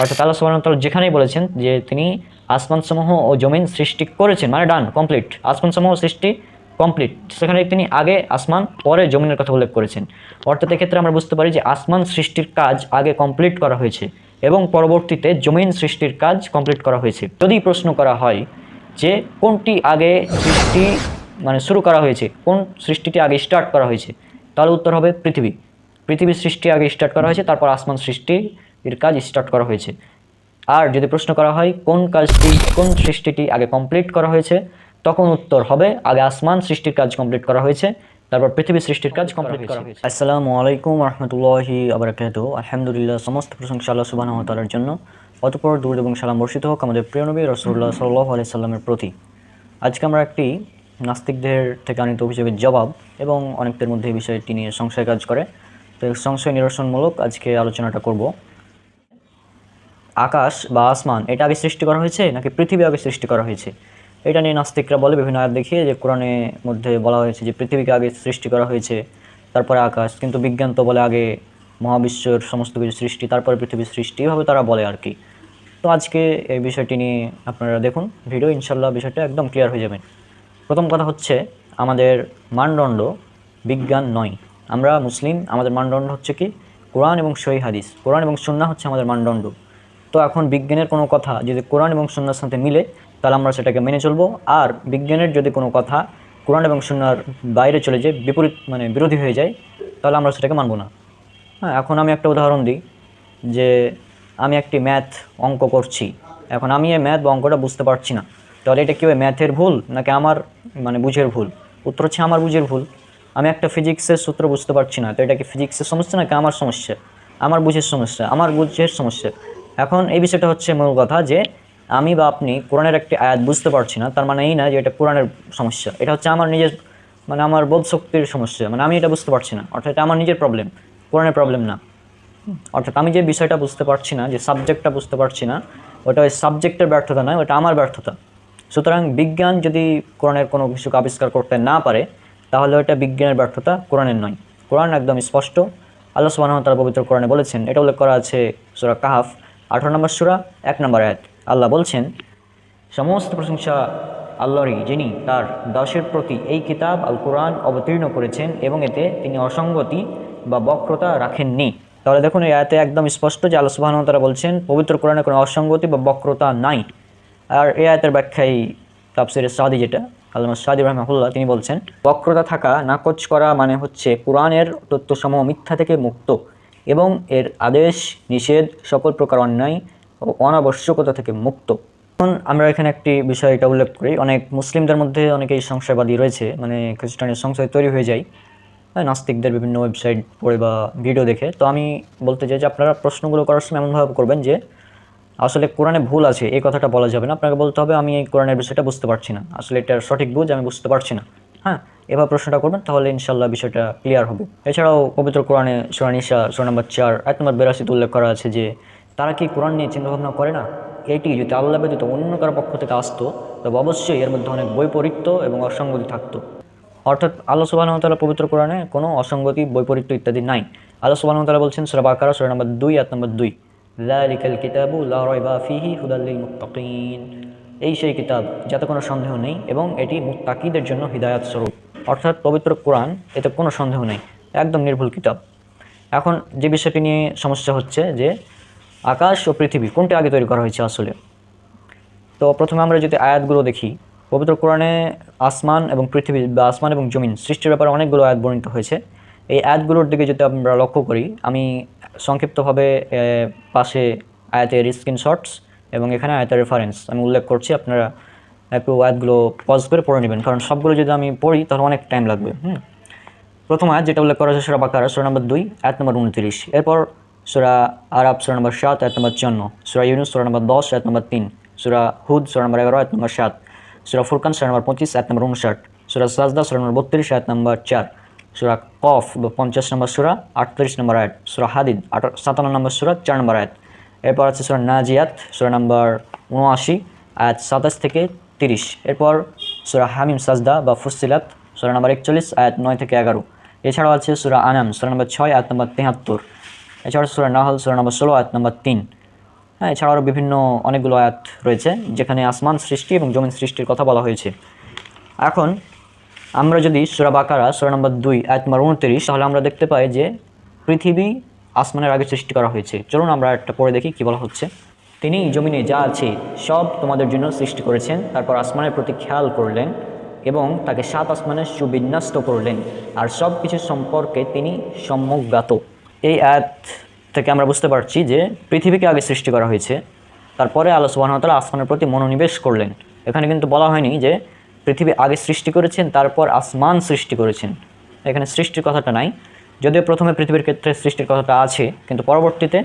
অর্থাৎ আল্লাহ সুবাহ যেখানেই বলেছেন যে তিনি আসমানসমূহ ও জমিন সৃষ্টি করেছেন মানে ডান কমপ্লিট আসমানসমূহ সৃষ্টি কমপ্লিট সেখানে তিনি আগে আসমান, পরে জমিনের কথা উল্লেখ করেছেন। অর্থাৎ এক্ষেত্রে আমরা বুঝতে পারি যে আসমান সৃষ্টির কাজ আগে কমপ্লিট করা হয়েছে এবং পরবর্তীতে জমিন সৃষ্টির কাজ কমপ্লিট করা হয়েছে। যদি প্রশ্ন করা হয় যে কোনটি আগে সৃষ্টি মানে শুরু করা হয়েছে, কোন সৃষ্টিটি আগে স্টার্ট করা হয়েছে, তাহলে উত্তর হবে পৃথিবী। পৃথিবীর সৃষ্টি আগে স্টার্ট করা হয়েছে, তারপর আসমান সৃষ্টির কাজ স্টার্ট করা হয়েছে। আর যদি প্রশ্ন করা হয় কোন কাজটি কোন সৃষ্টিটি আগে কমপ্লিট করা হয়েছে তখন উত্তর হবে আগে আসমান সৃষ্টির কাজ কমপ্লিট করা হয়েছে তারপর পৃথিবী সৃষ্টির কাজ কমপ্লিট করা হয়েছে। আসসালামু আলাইকুম রহমতুল্লাহি আবরাকাত আলহামদুলিল্লাহ সমস্ত প্রশংসা আল্লাহ সুবাহ তালার জন্য। অতপর দূর এবং সালাম বর্ষিত হোক আমাদের প্রিয় নবী রসুল্লাহ সাল্লাহ আলি সাল্লামের প্রতি। আজকে আমরা একটি নাস্তিকদের থেকে আনিত অভিযোগের জবাব এবং অনেকদের মধ্যে এই বিষয়টি নিয়ে সংশয় কাজ করে। তো সংশয় নিরসনমূলক আজকে আলোচনাটা করব। আকাশ বা আসমান, এটা আগে সৃষ্টি করা হয়েছে নাকি পৃথিবী আগে সৃষ্টি করা হয়েছে? এটা নিয়ে নাস্তিকরা বলে, বিভিন্ন আয়াত দেখিয়ে যে কোরআনের মধ্যে বলা হয়েছে যে পৃথিবীকে আগে সৃষ্টি করা হয়েছে, তারপরে আকাশ। কিন্তু বিজ্ঞান তো বলে আগে মহাবিশ্বর সমস্ত কিছু সৃষ্টি, তারপরে পৃথিবীর সৃষ্টি, এভাবে তারা বলে আর কি। তো আজকে এই বিষয়টি নিয়ে আপনারা দেখুন, ভিডিও ইনশাল্লাহ বিষয়টা একদম ক্লিয়ার হয়ে যাবেন প্রথম কথা হচ্ছে, আমাদের মানদণ্ড বিজ্ঞান নয়। আমরা মুসলিম, আমাদের মানদণ্ড হচ্ছে কি? কোরআন এবং সহি হাদিস। কোরআন এবং সুন্নাহ হচ্ছে আমাদের মানদণ্ড। তো এখন বিজ্ঞানের কোনো কথা যদি কোরআন এবং সুন্নার সাথে মিলে, তাহলে আমরা সেটাকে মেনে চলবো। আর বিজ্ঞানের যদি কোনো কথা কোরআন এবং সুন্নার বাইরে চলে যায়, বিপরীত মানে বিরোধী হয়ে যায়, তাহলে আমরা সেটাকে মানবো না। হ্যাঁ এখন আমি একটা উদাহরণ দিই, যে আমি একটি ম্যাথ অঙ্ক করছি। এখন আমি এই ম্যাথ বা অঙ্কটা বুঝতে পারছি না। তাহলে এটা কি ওই ম্যাথের ভুল নাকি আমার মানে বুঝের ভুল? উত্তর হচ্ছে আমার বুঝের ভুল। আমি একটা ফিজিক্সের সূত্র বুঝতে পারছি না, তো এটা কি ফিজিক্সের সমস্যা নাকি আমার সমস্যা? আমার বুঝের সমস্যা, আমার বুঝের সমস্যা। এখন এই বিষয়টা হচ্ছে মূল কথা যে আমি বা আপনি কোরআনের একটি আয়াত বুঝতে পারছি না, তার মানে এই না যে এটা কোরআনের সমস্যা। এটা হচ্ছে আমার নিজের মানে আমার বোধ শক্তির সমস্যা। মানে আমি এটা বুঝতে পারছি না। অর্থাৎ এটা আমার নিজের প্রবলেম কোরআনের প্রবলেম না। অর্থাৎ আমি যে বিষয়টা বুঝতে পারছি না, যে সাবজেক্টটা বুঝতে পারছি না, ওটা ওই সাবজেক্টের ব্যর্থতা নয়, ওটা আমার ব্যর্থতা। সুতরাং বিজ্ঞান যদি কোরআনের কোনো কিছুকে আবিষ্কার করতে না পারে, তাহলে ওটা বিজ্ঞানের ব্যর্থতা কোরআনের নয়। কোরআন একদম স্পষ্ট। আল্লাহ সুবাহ তারা পবিত্র কোরআনে বলেছেন, এটা উল্লেখ করা আছে সুরা কাহাফ। আঠারো নম্বর সুরা, এক নম্বর আয়াত। আল্লাহ বলছেন, সমস্ত প্রশংসা আল্লাহরই, যিনি তার দাসের প্রতি এই কিতাব আল কোরআন অবতীর্ণ করেছেন এবং এতে তিনি অসঙ্গতি বা বক্রতা রাখেননি। তাহলে দেখুন, এই আয়াতে একদম স্পষ্ট যে আল্লাহ সুবাহ তারা বলছেন, পবিত্র কোরআনে কোনো অসঙ্গতি বা বক্রতা নাই। আর এই আয়াতের ব্যাখ্যায় তাপসির সাদি যেটা আল্লাহ সাদি রহমাহুল্লাহ, তিনি বলছেন, বক্রতা থাকা নাকচ করা মানে হচ্ছে কোরআনের তথ্যসমূহ মিথ্যা থেকে মুক্ত। এবং এর আদেশ নিষেধ সকল প্রকার অন্যায় ও অনাবশ্যকতা থেকে মুক্ত। এখন আমরা এখানে একটি বিষয় এটা উল্লেখ করি। অনেক মুসলিমদের মধ্যে অনেকেই সংশয়বাদী রয়েছে। মানে খ্রিস্টানের সংশয় তৈরি হয়ে যায়। হ্যাঁ, নাস্তিকদের বিভিন্ন ওয়েবসাইট পড়ে বা ভিডিও দেখে। তো আমি বলতে চাই যে আপনারা প্রশ্নগুলো করার সময় এমনভাবে করবেন যে আসলে কোরআনে ভুল আছে এই কথাটা বলা যাবে না। আপনাকে বলতে হবে আমি এই কোরআনের বিষয়টা বুঝতে পারছি না। আসলে এটার সঠিক বুঝ আমি বুঝতে পারছি না। হ্যাঁ এবার প্রশ্নটা করবেন, তাহলে ইনশাল্লাহ বিষয়টা ক্লিয়ার হবে। এছাড়াও পবিত্র কোরআনে সুরানিশা সুরা নম্বর চার, এক নম্বর বেরাশিতে উল্লেখ করা আছে যে, তারা কি কোরআন নিয়ে চিন্তাভাবনা করে না? এটি যদি আল্লাহ ব্যতীত অন্য কারও পক্ষ থেকে আসতো, তবে অবশ্যই এর মধ্যে অনেক বৈপরীত্য এবং অসঙ্গতি থাকতো। অর্থাৎ আল্লাহ সুবাহতালা পবিত্র কোরআনে কোনো অসঙ্গতি, বৈপরীত্য ইত্যাদি নাই। আল্লাহ সুবাহতালা বলছেন, সুরা বাকারা, সুরা নম্বর দুই এক নম্বর দুই। লালিকাল কিতাবু লা হুদাল্লিল মুত্তাকিন। এই সেই কিতাব, যাতে কোনো সন্দেহ নেই এবং এটি মুত্তাকিদের জন্য হৃদায়াত স্বরূপ। অর্থাৎ পবিত্র কোরআন, এতে কোনো সন্দেহ নেই। একদম নির্ভুল কিতাব। এখন যে বিষয়টি নিয়ে সমস্যা হচ্ছে যে, আকাশ ও পৃথিবী, কোনটি আগে তৈরি করা হয়েছে আসলে? তো প্রথমে আমরা যদি আয়াতগুলো দেখি, পবিত্র কোরআনে আসমান এবং পৃথিবী বা আসমান এবং জমিন সৃষ্টির ব্যাপারে অনেকগুলো আয়াত বর্ণিত হয়েছে। এই আয়াতগুলোর দিকে যদি আমরা লক্ষ্য করি, আমি সংক্ষিপ্তভাবে পাশে আয়াতের স্ক্রিনশটস এবং এখানে আয়াতের রেফারেন্স আমি উল্লেখ করছি আপনারা একটু আয়াতগুলো পজ করে পড়ে নেবেন। কারণ সবগুলো যদি আমি পড়ি, তাহলে অনেক টাইম লাগবে। হুম? প্রথম আয়াত যেটা উল্লেখ করা হয়েছে সুরা বাকারা, সুরা নম্বর দুই, আয়াত নম্বর উনত্রিশ। এরপর সুরা আরব সুরা নম্বর সাত, আয়াত নম্বর চুয়ান্ন। সুরা ইউনুস, সুরা নম্বর দশ, আয়াত নম্বর তিন। সুরা হুদ, সুরা নম্বর এগারো, আয়াত নম্বর সাত। সুরা ফুরকান, সুরা নম্বর পঁচিশ, আয়াত নম্বর উনষাট সুরা সাজদা, সুরা নম্বর বত্রিশ, আয়াত নম্বর চার। সুরা কফ, পঞ্চাশ নম্বর সুরা, আটত্রিশ নম্বর আয়াত। সুরা হাদিদ আট সাতান্ন নম্বর সুরা, চার নম্বর আয়াত। এরপর আছে সুরা নাজিয়াত, সুরা নম্বর উনআশি আয়াত সাতাশ থেকে তিরিশ। এরপর সুরা হামিম, সাজদা বা ফুসিলাত সুরা নাম্বার একচল্লিশ, আয়াত নয় থেকে এগারো। এছাড়াও আছে সুরা আনাম, সুরা নম্বর ছয়, আয়াত নম্বর তেহাত্তর। এছাড়া সুরা নাহল, সুরা নম্বর ষোলো, আয়াত নম্বর তিন। হ্যাঁ এছাড়াও আরও বিভিন্ন অনেকগুলো আয়াত রয়েছে, যেখানে আসমান সৃষ্টি এবং জমিন সৃষ্টির কথা বলা হয়েছে। এখন আমরা যদি সুরা বাকারা, সুরা নম্বর দুই, আয়াত নম্বর উনত্রিশ তাহলে আমরা দেখতে পাই যে পৃথিবী আসমানের আগে সৃষ্টি করা হয়েছে। চলুন আমরা একটা পড়ে দেখি কি বলা হচ্ছে। তিনি জমিনে যা আছে, সব তোমাদের জন্য সৃষ্টি করেছেন, তারপর আসমানের প্রতি খেয়াল করলেন এবং তাকে সাত আসমানে সুবিন্যস্ত করলেন, আর সব কিছু সম্পর্কে তিনি সম্যজ্ঞাত। এই আয়াত থেকে আমরা বুঝতে পারছি যে পৃথিবীকে আগে সৃষ্টি করা হয়েছে, তারপরে আল্লাহ সুবাহতালা আসমানের প্রতি মনোনিবেশ করলেন। এখানে কিন্তু বলা হয়নি যে পৃথিবী আগে সৃষ্টি করেছেন, তারপর আসমান সৃষ্টি করেছেন। এখানে সৃষ্টির কথাটা নাই। যদিও প্রথমে পৃথিবীর ক্ষেত্রে সৃষ্টির কথাটা আছে, কিন্তু পরবর্তীতে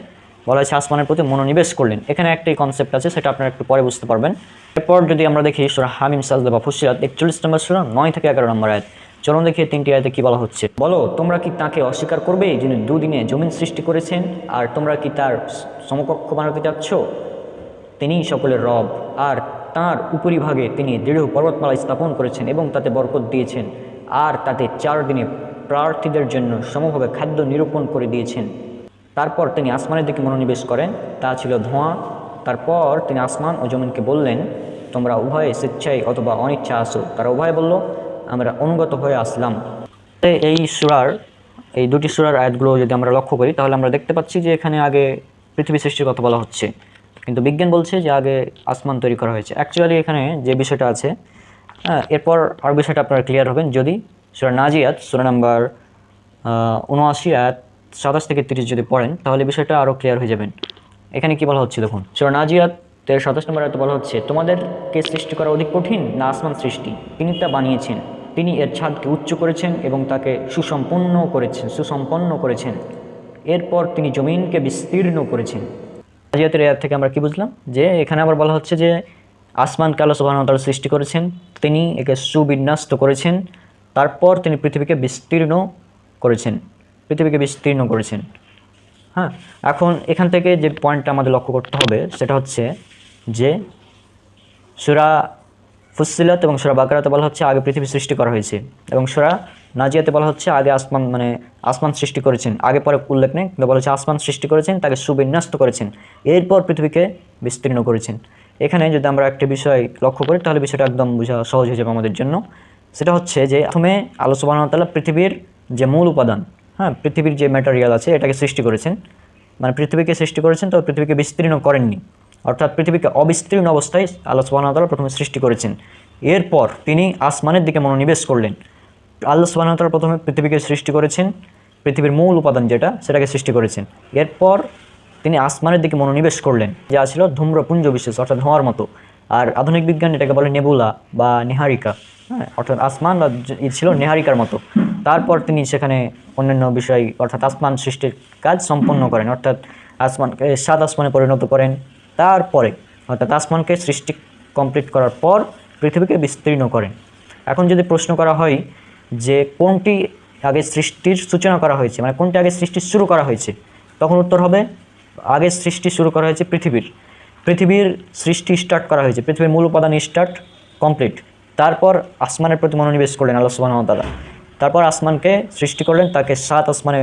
বলা হয়েছে আসমানের প্রতি মনোনিবেশ করলেন। এখানে একটি কনসেপ্ট আছে, সেটা আপনারা একটু পরে বুঝতে পারবেন। এরপর যদি আমরা দেখি সুরা হামিম, সাজদা বা ফুসিরাত একচল্লিশ নম্বর সুরা, নয় থেকে এগারো নম্বর আয়াত। চলুন দেখি তিনটি আয়াতে কি বলা হচ্ছে। বলো, তোমরা কি তাকে অস্বীকার করবে যিনি দুদিনে জমিন সৃষ্টি করেছেন, আর তোমরা কি তার সমকক্ষ বানাতে চাচ্ছ? তিনিই সকলের রব, আর তার উপরিভাগে তিনি দৃঢ় পর্বতমালা স্থাপন করেছেন এবং তাতে বরকত দিয়েছেন, আর তাতে চার দিনে প্রার্থীদের জন্য সমভাবে খাদ্য নিরূপণ করে দিয়েছেন। তারপর তিনি আসমানের দিকে মনোনিবেশ করেন, তা ছিল ধোঁয়া। তারপর তিনি আসমান ও জমিনকে বললেন, তোমরা উভয়ে স্বেচ্ছায় অথবা অনিচ্ছা আসো তারা উভয় বলল, আমরা অনুগত হয়ে আসলাম। এই সুরার, এই দুটি সুরার আয়াতগুলো যদি আমরা লক্ষ্য করি, তাহলে আমরা দেখতে পাচ্ছি যে এখানে আগে পৃথিবী সৃষ্টির কথা বলা হচ্ছে। কিন্তু বিজ্ঞান বলছে যে আগে আসমান তৈরি করা হয়েছে। অ্যাকচুয়ালি এখানে যে বিষয়টা আছে হ্যাঁ এরপর আর বিষয়টা আপনারা ক্লিয়ার হবেন যদি সুরা নাজিয়াত, সুরা নাম্বার উনআশি আয়াত সাতাশ থেকে তিরিশ যদি পড়েন, তাহলে বিষয়টা আরও ক্লিয়ার হয়ে যাবেন। এখানে কি বলা হচ্ছে দেখুন? সুরা নাজিয়াত তেরো, সাতাশ নম্বর আয়াতে বলা হচ্ছে, তোমাদেরকে সৃষ্টি করা অধিক কঠিন না আসমান সৃষ্টি। তিনি তা বানিয়েছেন। তিনি এর ছাদকে উচ্চ করেছেন এবং তাকে সুসম্পন্ন করেছেন সুসম্পন্ন করেছেন। এরপর তিনি জমিনকে বিস্তীর্ণ করেছেন। নাজিয়াতের এর থেকে আমরা কি বুঝলাম? যে এখানে আবার বলা হচ্ছে যে, আসমান কালো সুবাহতাল সৃষ্টি করেছেন। তিনি একে সুবিন্যস্ত করেছেন। তারপর তিনি পৃথিবীকে বিস্তীর্ণ করেছেন। পৃথিবীকে বিস্তীর্ণ করেছেন। হ্যাঁ এখন এখান থেকে যে পয়েন্টটা আমাদের লক্ষ্য করতে হবে, সেটা হচ্ছে যে সুরা ফুসিলাত এবং সুরা বাকরাতে বলা হচ্ছে আগে পৃথিবী সৃষ্টি করা হয়েছে এবং সুরা নাজিয়াতে বলা হচ্ছে আগে আসমান মানে আসমান সৃষ্টি করেছেন। আগে পরে উল্লেখ নেই, কিন্তু বলা হচ্ছে আসমান সৃষ্টি করেছেন, তাকে সুবিন্যস্ত করেছেন। এরপর পৃথিবীকে বিস্তীর্ণ করেছেন। এখানে যদি আমরা একটি বিষয় লক্ষ্য করি, তাহলে বিষয়টা একদম বোঝা সহজ হয়ে যাবে আমাদের জন্য। সেটা হচ্ছে যে প্রথমে আল্লাহ সুবাহতাল্লাহ পৃথিবীর যে মূল উপাদান হ্যাঁ পৃথিবীর যে ম্যাটেরিয়াল আছে এটাকে সৃষ্টি করেছেন। মানে পৃথিবীকে সৃষ্টি করেছেন তো পৃথিবীকে বিস্তীর্ণ করেননি। অর্থাৎ পৃথিবীকে অবিস্তীর্ণ অবস্থায় আল্লাহ সুবাহতাল্লাহ প্রথমে সৃষ্টি করেছেন। এরপর তিনি আসমানের দিকে মনোনিবেশ করলেন। আল্লাহ সুবাহতাল্লাহ প্রথমে পৃথিবীকে সৃষ্টি করেছেন, পৃথিবীর মূল উপাদান যেটা, সেটাকে সৃষ্টি করেছেন। এরপর তিনি আসমানের দিকে মনোনিবেশ করলেন। যা ছিল ধূম্রপুঞ্জ বিশেষ, অর্থাৎ ধোঁয়ার মতো। আর আধুনিক বিজ্ঞান এটাকে বলে নেবুলা বা নেহারিকা হ্যাঁ অর্থাৎ আসমান বা ছিল নেহারিকার মতো। তারপর তিনি সেখানে অন্যান্য বিষয়, অর্থাৎ আসমান সৃষ্টির কাজ সম্পন্ন করেন, অর্থাৎ আসমানকে সাত আসমানে পরিণত করেন। তারপরে, অর্থাৎ আসমানকে সৃষ্টি কমপ্লিট করার পর পৃথিবীকে বিস্তীর্ণ করেন। এখন যদি প্রশ্ন করা হয় যে কোনটি আগে সৃষ্টির সূচনা করা হয়েছে মানে কোনটি আগে সৃষ্টি শুরু করা হয়েছে, তখন উত্তর হবে, আগে সৃষ্টি শুরু করা হয়েছে পৃথিবীর। পৃথিবীর সৃষ্টি স্টার্ট করা হয়েছে, পৃথিবীর মূল উপাদান স্টার্ট কমপ্লিট তারপর আসমানের প্রতি মনোনিবেশ করলেন আল্লাহ সুবাহ তালা তারপর আসমানকে সৃষ্টি করলেন, তাকে সাত আসমানে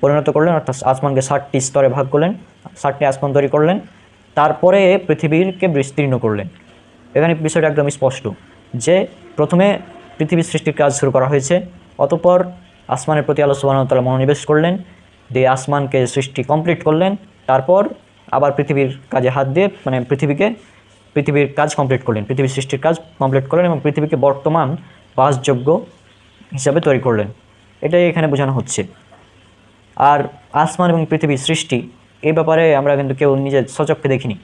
পরিণত করলেন, অর্থাৎ আসমানকে ষাটটি স্তরে ভাগ করলেন, ষাটটি আসমান তৈরি করলেন, তারপরে পৃথিবীকে বিস্তীর্ণ করলেন। এখানে বিষয়টা একদম স্পষ্ট যে প্রথমে পৃথিবীর সৃষ্টির কাজ শুরু করা হয়েছে, অতঃপর আসমানের প্রতি আল্লাহ তালা মনোনিবেশ করলেন, দিয়ে আসমানকে সৃষ্টি কমপ্লিট করলেন, তারপর আবার পৃথিবীর কাজে হাত দিয়ে মানে পৃথিবীকে, পৃথিবীর কাজ কমপ্লিট করলেন, পৃথিবীর সৃষ্টির কাজ কমপ্লিট করলেন এবং পৃথিবীকে বর্তমান বাসযোগ্য হিসাবে তৈরি করলেন। এটাই এখানে বোঝানো হচ্ছে। আর আসমান এবং পৃথিবীর সৃষ্টি এই ব্যাপারে আমরা কিন্তু কেউ নিজের সচক্ষে দেখিনি।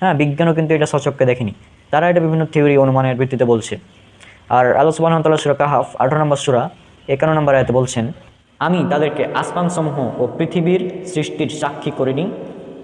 হ্যাঁ বিজ্ঞানও কিন্তু এটা সচক্ষে দেখেনি। তারা এটা বিভিন্ন থিওরি অনুমানের ভিত্তিতে বলছে। আর আল্লাহ সুবাহতাল্লাহ সুরা কাহাফ, আঠারো নম্বর সুরা, একান্ন নম্বর আয়তে বলছেন, আমি তাদেরকে আসমানসমূহ ও পৃথিবীর সৃষ্টির সাক্ষী করিনি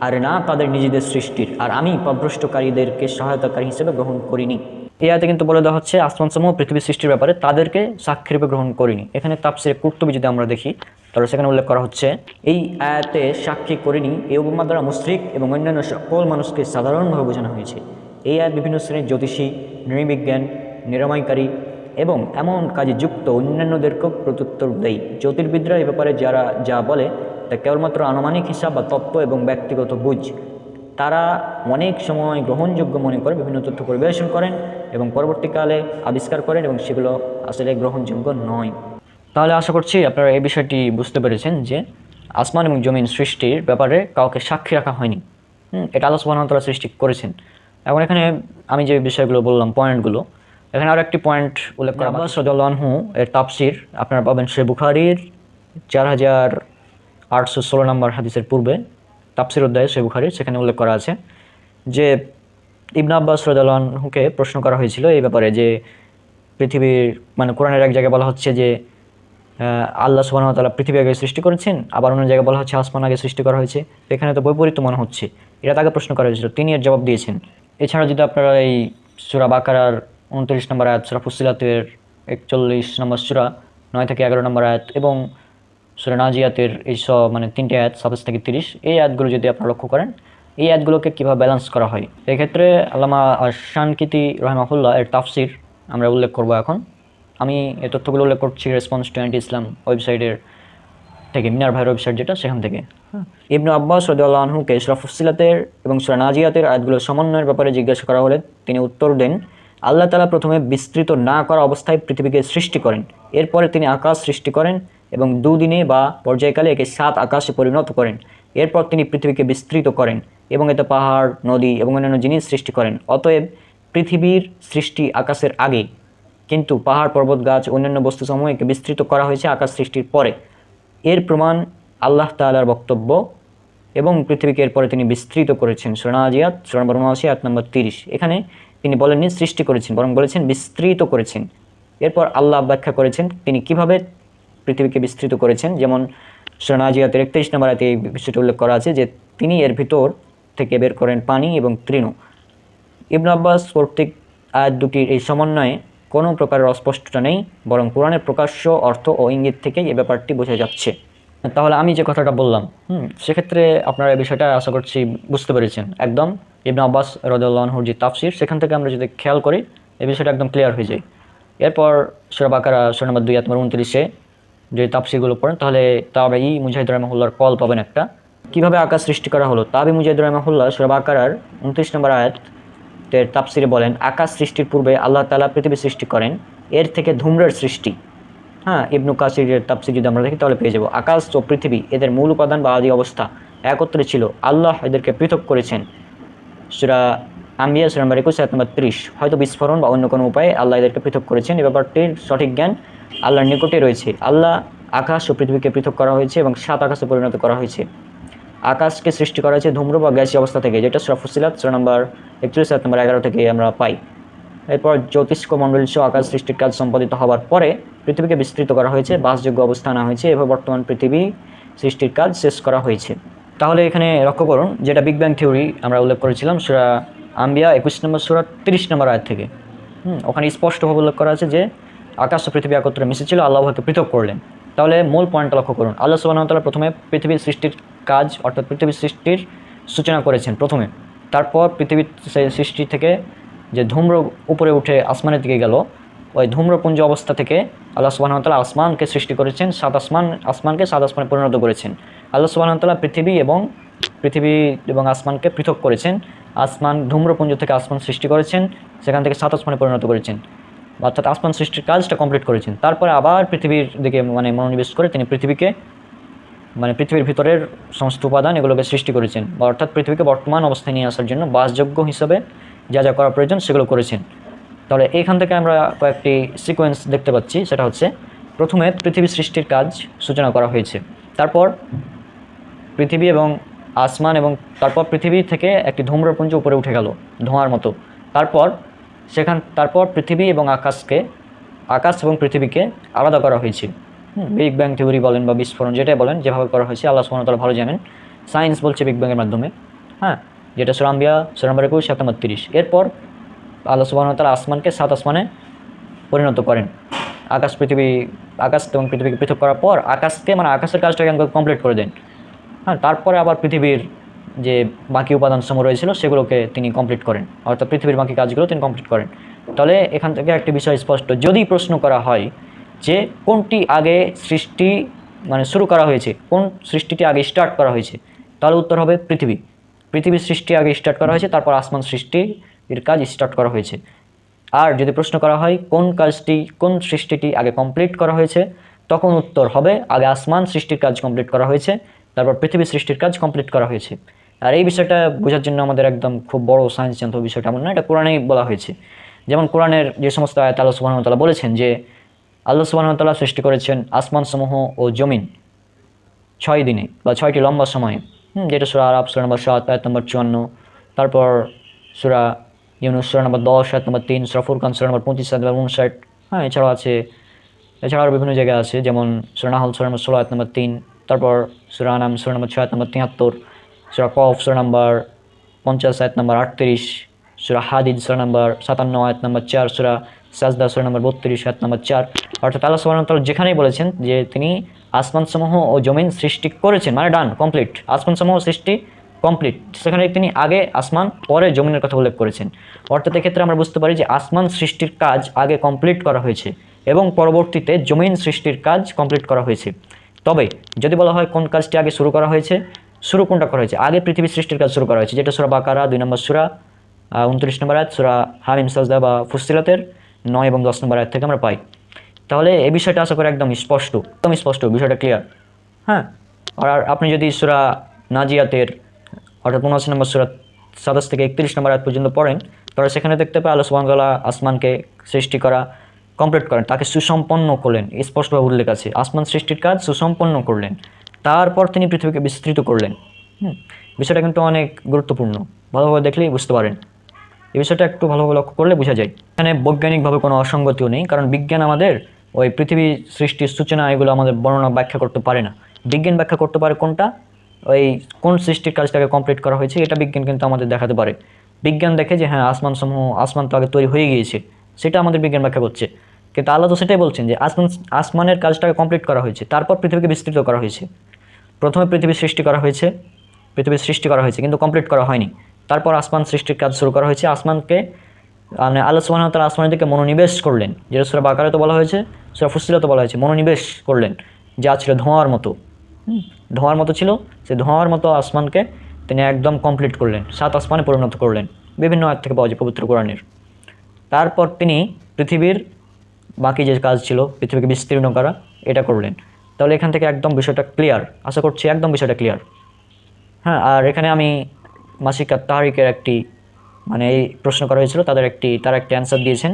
আর না তাদের নিজেদের সৃষ্টির। আর আমি পভ্রষ্টকারীদেরকে সহায়তাকারী হিসেবে গ্রহণ করিনি। এই আয়তে কিন্তু বলে দেওয়া হচ্ছে, আসমানসমূহ পৃথিবীর সৃষ্টির ব্যাপারে তাদেরকে সাক্ষী রূপে গ্রহণ করিনি। এখানে তাপসিরে কুর্তবি যদি আমরা দেখি, তাহলে সেখানে উল্লেখ করা হচ্ছে, এই আয়াতে সাক্ষী করিনি এই উপমা দ্বারা মুশ্রিক এবং অন্যান্য সকল মানুষকে সাধারণভাবে বোঝানো হয়েছে। এই আয়াত বিভিন্ন শ্রেণির জ্যোতিষী, নৃবিজ্ঞান, নিরাময়কারী এবং এমন কাজে যুক্ত অন্যান্যদেরকেও প্রত্যুত্তর দেয় জ্যোতির্বিদরা এ ব্যাপারে যারা যা বলে, তা কেবলমাত্র আনুমানিক হিসাব বা তত্ত্ব এবং ব্যক্তিগত বুঝ। তারা অনেক সময় গ্রহণযোগ্য মনে করে, বিভিন্ন তথ্য পরিবেশন করেন এবং পরবর্তীকালে আবিষ্কার করেন এবং সেগুলো আসলে গ্রহণযোগ্য নয়। তাহলে আশা করছি আপনারা এই বিষয়টি বুঝতে পেরেছেন যে আসমান এবং জমিন সৃষ্টির ব্যাপারে কাউকে সাক্ষী রাখা হয়নি। এটা আল্লাহ সুবাহতালা সৃষ্টি করেছেন। এখন এখানে আমি যে বিষয়গুলো বললাম, পয়েন্টগুলো এখানে আরও একটি পয়েন্ট উল্লেখ করা আব্বাস রদালহু এর তাপসির আপনারা পাবেন সে বুখারির চার হাজার আটশো ষোলো নম্বর হাদিসের পূর্বে তাপসির অধ্যায় সে বুখারির সেখানে উল্লেখ করা আছে যে ইবনা আব্বাস রদালহুকে প্রশ্ন করা হয়েছিল এই ব্যাপারে যে পৃথিবীর মানে কোরআনের এক জায়গায় বলা হচ্ছে যে আল্লাহ সুবাহ তালা পৃথিবী আগে সৃষ্টি করেছেন আবার অন্য জায়গায় বলা হচ্ছে আসমান আগে সৃষ্টি করা হয়েছে। এখানে তো বৈপরীত্য মনে হচ্ছে। এটা তাকে প্রশ্ন করা হয়েছিল তিনি এর জবাব দিয়েছেন। এছাড়া যদি আপনারা এই সুরা বাকারার উনত্রিশ নম্বর আয়াত সুরা ফুসিলাতের একচল্লিশ নম্বর সুরা, নয় থেকে এগারো নম্বর আয়াত এবং সুরা নাজিয়াতের এই সব মানে তিনটে আয়াত সাতাশ থেকে তিরিশ, এই আয়াতগুলো যদি আপনারা লক্ষ্য করেন, এই আয়াতগুলোকে কীভাবে ব্যালেন্স করা হয় এক্ষেত্রে আল্লামা শানকিতি রহমাহুল্লাহ এর তাফসির আমরা উল্লেখ করব এখন আমি এই তথ্যগুলো উল্লেখ করছি রেসপন্স টু অ্যান্টি ইসলাম ওয়েবসাইটের থেকে, মিনার ভাইয়ের ওয়েবসাইট যেটা, সেখান থেকে। ইবনু আব্বাস রদুল্লাহ আনহুকে শরফুসিলাতের এবং সুরা নাজিয়াতের আয়াতগুলোর সমন্বয়ের ব্যাপারে জিজ্ঞাসা করা হলে তিনি উত্তর দেন আল্লাহ তালা প্রথমে বিস্তৃত না করা অবস্থায় পৃথিবীকে সৃষ্টি করেন। এরপরে তিনি আকাশ সৃষ্টি করেন এবং দুদিনে বা পর্যায়কালে একে সাত আকাশে পরিণত করেন। এরপর তিনি পৃথিবীকে বিস্তৃত করেন এবং এতে পাহাড়, নদী এবং অন্যান্য জিনিস সৃষ্টি করেন। অতএব পৃথিবীর সৃষ্টি আকাশের আগে। কিন্তু পাহাড়, পর্বত, গাছ, অন্যান্য বস্তুসমূহকে বিস্তৃত করা হয়েছে আকাশ সৃষ্টির পরে। এর প্রমাণ আল্লাহ তাআলার বক্তব্য এবং পৃথিবীকে এরপরে তিনি বিস্তৃত করেছেন। সোনা আজিয়াত সোনা বর্মাসী আট নম্বর তিরিশ। এখানে তিনি বলেননি, সৃষ্টি করেছেন, বরং বলেছেন বিস্তৃত করেছেন। এরপর আল্লাহ ব্যাখ্যা করেছেন, তিনি কীভাবে পৃথিবীকে বিস্তৃত করেছেন? যেমন সোনাজিয়াতের একত্রিশ নম্বর আয়াতে এই বিষয়টি উল্লেখ করা আছে যে তিনি এর ভিতর থেকে বের করেন পানি এবং তৃণ। ইবন আব্বাস কর্তৃক আয়াত দুটির এই সমন্বয়ে কোনো প্রকারের অস্পষ্টতা নেই, বরং কোরআনের প্রকাশ্য অর্থ ও ইঙ্গিত থেকেই এই ব্যাপারটি বোঝা যাচ্ছে। তাহলে আমি যে কথাটা বললাম, হুম, সেক্ষেত্রে আপনারা এই বিষয়টা আশা করছি বুঝতে পেরেছেন। একদম ইবন আব্বাস রদুল্লাহর যে তাফসির, সেখান থেকে আমরা যদি খেয়াল করি, এই বিষয়টা একদম ক্লিয়ার হয়ে যায়। এরপর সুরাবাকারা সুর নম্বর দুই আত্মার উনত্রিশে যে তাপসিগুলো পড়েন, তাহলে তাবে ই মুজাহিদ রহমহুল্লার কল পাবেন একটা। কীভাবে আকাশ সৃষ্টি করা হলো? তাবে মুজাহিদ রহমহুল্লাহ সুরাবাকারার উনত্রিশ নম্বর আয়াত তের তাপসিরে বলেন, আকাশ সৃষ্টির পূর্বে আল্লাহ তালা পৃথিবী সৃষ্টি করেন, এর থেকে ধূম্রের সৃষ্টি। হ্যাঁ ইবনু কাসিরের তাপসির যদি আমরা দেখি, তাহলে পেয়ে যাব। আকাশ ও পৃথিবী, এদের মূল উপাদান বা আদি অবস্থা একত্রে ছিল। আল্লাহ এদেরকে পৃথক করেছেন। সুরা আম্বিয়া, সুরা নম্বর একুশ এক নম্বর ত্রিশ। হয়তো বিস্ফোরণ বা অন্য কোনো উপায়ে আল্লাহ এদেরকে পৃথক করেছেন। এ ব্যাপারটির সঠিক জ্ঞান আল্লাহর নিকটে রয়েছে। আল্লাহ আকাশ ও পৃথিবীকে পৃথক করা হয়েছে এবং সাত আকাশে পরিণত করা হয়েছে। আকাশকে সৃষ্টি করা হয়েছে ধূম্র বা গ্যাসি অবস্থা থেকে, যেটা সরফুসিলাত সুরা নম্বর একচল্লিশ নম্বর এগারো থেকে আমরা পাই। এরপর জ্যোতিষ্ক মণ্ডল আকাশ সৃষ্টির কাজ সম্পাদিত হওয়ার পরে পৃথিবীকে বিস্তৃত করা হয়েছে, বাসযোগ্য অবস্থা হয়েছে এভাবে বর্তমান পৃথিবী সৃষ্টির কাজ শেষ করা হয়েছে। তাহলে এখানে লক্ষ্য করুন, যেটা বিগ ব্যাং থিওরি আমরা উল্লেখ করেছিলাম সুরা আম্বিয়া একুশ নম্বর সুরা তিরিশ নম্বর আয়াত থেকে। হুম, ওখানে স্পষ্টভাবে উল্লেখ করা আছে যে, আকাশ ও পৃথিবী একত্রে মিশেছিল, আল্লাহ হয়তো পৃথক করলেন। তাহলে মূল পয়েন্টটা লক্ষ্য করুন, আল্লাহ সুবাহতাল্লাহ প্রথমে পৃথিবীর সৃষ্টির কাজ, অর্থাৎ পৃথিবীর সৃষ্টির সূচনা করেছেন প্রথমে। তারপর পৃথিবীর সৃষ্টি থেকে যে ধূম্র উপরে উঠে আসমানের দিকে গেল ওই ধূম্রপুঞ্জ অবস্থা থেকে আল্লাহ সুবাহতাল্লাহ আসমানকে সৃষ্টি করেছেন, সাত আসমান, আসমানকে সাত আসমানে পরিণত করেছেন। আল্লাহ সুবাহতাল্লাহ পৃথিবী এবং পৃথিবী এবং আসমানকে পৃথক করেছেন। আসমান ধূম্রপুঞ্জ থেকে আসমান সৃষ্টি করেছেন, সেখান থেকে সাত আসমানে পরিণত করেছেন। অর্থাৎ আসমান সৃষ্টির কাজটা কমপ্লিট করেছেন। তারপরে আবার পৃথিবীর দিকে মানে মনোনিবেশ করে তিনি পৃথিবীকে মানে পৃথিবীর ভিতরের সমস্ত উপাদান এগুলোকে সৃষ্টি করেছেন। অর্থাৎ পৃথিবীকে বর্তমান অবস্থায় নিয়ে আসার জন্য বাসযোগ্য হিসাবে যা যা করা প্রয়োজন সেগুলো করেছেন। তাহলে এইখান থেকে আমরা কয়েকটি সিকোয়েন্স দেখতে পাচ্ছি, সেটা হচ্ছে প্রথমে পৃথিবী সৃষ্টির কাজ সূচনা করা হয়েছে। তারপর পৃথিবী এবং আসমান এবং তারপর পৃথিবী থেকে একটি ধূম্রপুঞ্জ উপরে উঠে গেল, ধোঁয়ার মতো। তারপর সেখান, তারপর পৃথিবী এবং আকাশকে, আকাশ এবং পৃথিবীকে আলাদা করা হয়েছে। বিগ ব্যাং থিওরি বলেন বা বিস্ফোরণ, যেটাই বলেন, যেভাবে করা হয়েছে, আল্লাহ সুমতলা ভালো জানেন। সায়েন্স বলছে বিগ ব্যাংয়ের মাধ্যমে। হ্যাঁ যেটা সুরাম্বিয়া সুরাম্বার একুশ তিরিশ। এরপর আল্লাহ সুবাহতালা আসমানকে সাত আসমানে পরিণত করেন। আকাশ পৃথিবী, আকাশ এবং পৃথিবীকে পৃথক করার পর আকাশকে মানে আকাশের কাজটাকে কমপ্লিট করে দেন। হ্যাঁ তারপরে আবার পৃথিবীর যে বাকি উপাদান সমূহ রয়েছিল সেগুলোকে তিনি কমপ্লিট করেন। অর্থাৎ পৃথিবীর বাকি কাজগুলো তিনি কমপ্লিট করেন। তাহলে এখান থেকে একটি বিষয় স্পষ্ট। যদি প্রশ্ন করা হয় যে কোনটি আগে সৃষ্টি মানে শুরু করা হয়েছে, কোন সৃষ্টিটি আগে স্টার্ট করা হয়েছে, তাহলে উত্তর হবে পৃথিবী। পৃথিবীর সৃষ্টি আগে স্টার্ট করা হয়েছে, তারপর আসমান সৃষ্টির কাজ স্টার্ট করা হয়েছে। আর যদি প্রশ্ন করা হয় কোন কাজটি কোন সৃষ্টিটি আগে কমপ্লিট করা হয়েছে তখন উত্তর হবে আগে আসমান সৃষ্টির কাজ কমপ্লিট করা হয়েছে তারপর পৃথিবী সৃষ্টির কাজ কমপ্লিট করা হয়েছে। আর এই বিষয়টা বোঝার জন্য আমাদের একদম খুব বড় সায়েন্স হবে বিষয়টা এমন না এটা কোরআনেই বলা হয়েছে। যেমন কোরআনের যে সমস্ত আয়াত আল্লাহ সুবাহতাল্লাহ বলেছেন যে আল্লাহ সুবাহতাল্লাহ সৃষ্টি করেছেন আসমান সমূহ ও জমিন ছয় দিনে বা ছয়টি লম্বা সময়ে। হুম, যেটা সুরা আরব সুরা নম্বর সাত আয়াত নম্বর চুয়ান্ন তারপর সুরা ইউনুস সুরা নম্বর দশ, আয়াত নম্বর তিন, সুরা ফুরকান সুরা নম্বর পঁচিশ, আয়াত নম্বর উনষাট। হ্যাঁ এছাড়াও আছে, এছাড়াও বিভিন্ন জায়গায় আছে, যেমন সুরা নাহল সুরা নম্বর ষোলো, আয়াত নম্বর তিন, তারপর সুরা আনাম সুরা নম্বর ছয় নম্বর তিয়াত্তর, সুরা কফ সুরা নম্বর পঞ্চাশ, আয়াত নম্বর আটত্রিশ, সুরা হাদিদ সুরা নম্বর সাতান্ন, আয়াত নম্বর চার, সুরা সাজদা সুরা নম্বর বত্রিশ, আয়াত নম্বর চার। অর্থাৎ আল্লাহ সুবহানাহু ওয়া তাআলা যেখানেই বলেছেন যে তিনি আসমান সমূহ ও জমিন সৃষ্টি করেছেন মানে ডান কমপ্লিট আসমান সমূহ সৃষ্টি কমপ্লিট সেখানে তিনি আগে আসমান পরে জমিনের কথা উল্লেখ করেছেন। অর্থাৎ এক্ষেত্রে আমরা বুঝতে পারি যে আসমান সৃষ্টির কাজ আগে কমপ্লিট করা হয়েছে এবং পরবর্তীতে জমিন সৃষ্টির কাজ কমপ্লিট করা হয়েছে। তবে যদি বলা হয় কোন কাজটি আগে শুরু করা হয়েছে শুরু কোনটা করা হয়েছে? আগে পৃথিবী সৃষ্টির কাজ শুরু করা হয়েছে যেটা সুরা বাকারা দুই নম্বর সুরা উনত্রিশ নম্বর আয়াত সুরা হামিম সাজদা বা ফুসিলাতের নয় এবং দশ নম্বর আয়াত থেকে আমরা পাই। তাহলে এই বিষয়টা আশা করি একদম স্পষ্ট একদম স্পষ্ট বিষয়টা ক্লিয়ার হ্যাঁ। আর আপনি যদি সুরা নাজিয়াতের অর্থাৎ পনেরো নম্বর সুরা সাতাশ থেকে একত্রিশ নম্বর আয়াত পর্যন্ত পড়েন। তাহলে সেখানে দেখতে পাই আল্লাহ সুবাহতাল্লাহ আসমানকে সৃষ্টি করা কমপ্লিট করেন, তাকে সুসম্পন্ন করলেন। স্পষ্টভাবে উল্লেখ আছে, আসমান সৃষ্টির কাজ সুসম্পন্ন করলেন, তারপর তিনি পৃথিবীকে বিস্তৃত করলেন। বিষয়টা কিন্তু অনেক গুরুত্বপূর্ণ, ভালোভাবে দেখলেই বুঝতে পারেন। এই বিষয়টা একটু ভালোভাবে লক্ষ্য করলে বোঝা যায়। এখানে বৈজ্ঞানিকভাবে কোনো অসঙ্গতিও নেই, কারণ বিজ্ঞান আমাদের ওই পৃথিবী সৃষ্টির সূচনা এগুলো আমাদের বর্ণনা ব্যাখ্যা করতে পারে না। বিজ্ঞান ব্যাখ্যা করতে পারে কোনটা? ওই কোন সৃষ্টির কাজটাকে কমপ্লিট করা হয়েছে, এটা বিজ্ঞান কিন্তু আমাদের দেখাতে পারে। বিজ্ঞান দেখে যে হ্যাঁ আসমান সমূহ, আসমান তো আগে তৈরি হয়ে গিয়েছে, সেটা আমাদের বিজ্ঞান ব্যাখ্যা করছে। কিন্তু আল্লাহ তো সেটাই বলছেন যে, আসমান, আসমানের কাজটাকে কমপ্লিট করা হয়েছে, তারপর পৃথিবীকে বিস্তৃত করা হয়েছে। প্রথমে পৃথিবী সৃষ্টি করা হয়েছে পৃথিবীর সৃষ্টি করা হয়েছে, কিন্তু কমপ্লিট করা হয়নি। তারপর আসমান সৃষ্টির কাজ শুরু করা হয়েছে, আসমানকে মানে আল্লাহ ওয়া তাআলা আসমানের দিকে মনোনিবেশ করলেন। যেটা সুরা বাকারে তো বলা হয়েছে, সুরা ফুসিলাতে বলা হয়েছে, মনোনিবেশ করলেন। যা ছিল ধোঁয়ার মতো। ধোঁয়ার মতো ছিল, সেই ধোঁয়ার মতো আসমানকে তিনি একদম কমপ্লিট করলেন, সাত আসমানে পরিণত করলেন, বিভিন্ন আয়াত থেকে পাওয়া যায় পবিত্র কোরআনের। তারপর তিনি পৃথিবীর বাকি যে কাজ ছিল, পৃথিবীকে বিস্তীর্ণ করা, এটা করলেন। তাহলে এখান থেকে একদম বিষয়টা ক্লিয়ার আশা করছি একদম বিষয়টা ক্লিয়ার হ্যাঁ আর এখানে আমি মাসিকা তাহারিকের একটি মানে এই প্রশ্ন করা হয়েছিল, তাদের একটি, তারা একটি অ্যান্সার দিয়েছেন।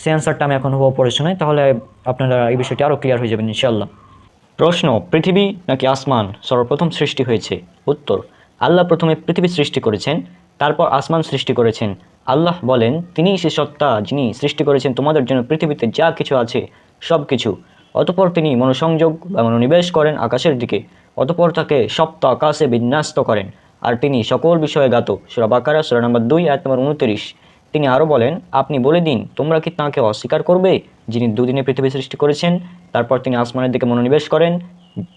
সেই অ্যান্সারটা আমি এখন হুবহু পড়ে শোনাই, তাহলে আপনারা এই বিষয়টি আরও ক্লিয়ার হয়ে যাবেন ইনশাল্লাহ প্রশ্ন, পৃথিবী নাকি আসমান সর্বপ্রথম সৃষ্টি হয়েছে? উত্তর, আল্লাহ প্রথমে পৃথিবী সৃষ্টি করেছেন, তারপর আসমান সৃষ্টি করেছেন। আল্লাহ বলেন, তিনিই সে সত্তা যিনি সৃষ্টি করেছেন, তোমাদের জন্য পৃথিবীতে যা কিছু আছে, সব কিছু। অতপর তিনি মনোসংযোগ বা মনোনিবেশ করেন আকাশের দিকে, অতপর তাকে সপ্ত আকাশে বিন্যাস্ত করেন। আর তিনি সকল বিষয়ে গাত সুরা বাকারা, সুরা নম্বর দুই, আয়াত নম্বর উনত্রিশ। তিনি আরও বলেন, আপনি বলে দিন, তোমরা কি তাঁকে অস্বীকার করবে, যিনি দুদিনে পৃথিবী সৃষ্টি করেছেন? তারপর তিনি আসমানের দিকে মনোনিবেশ করেন।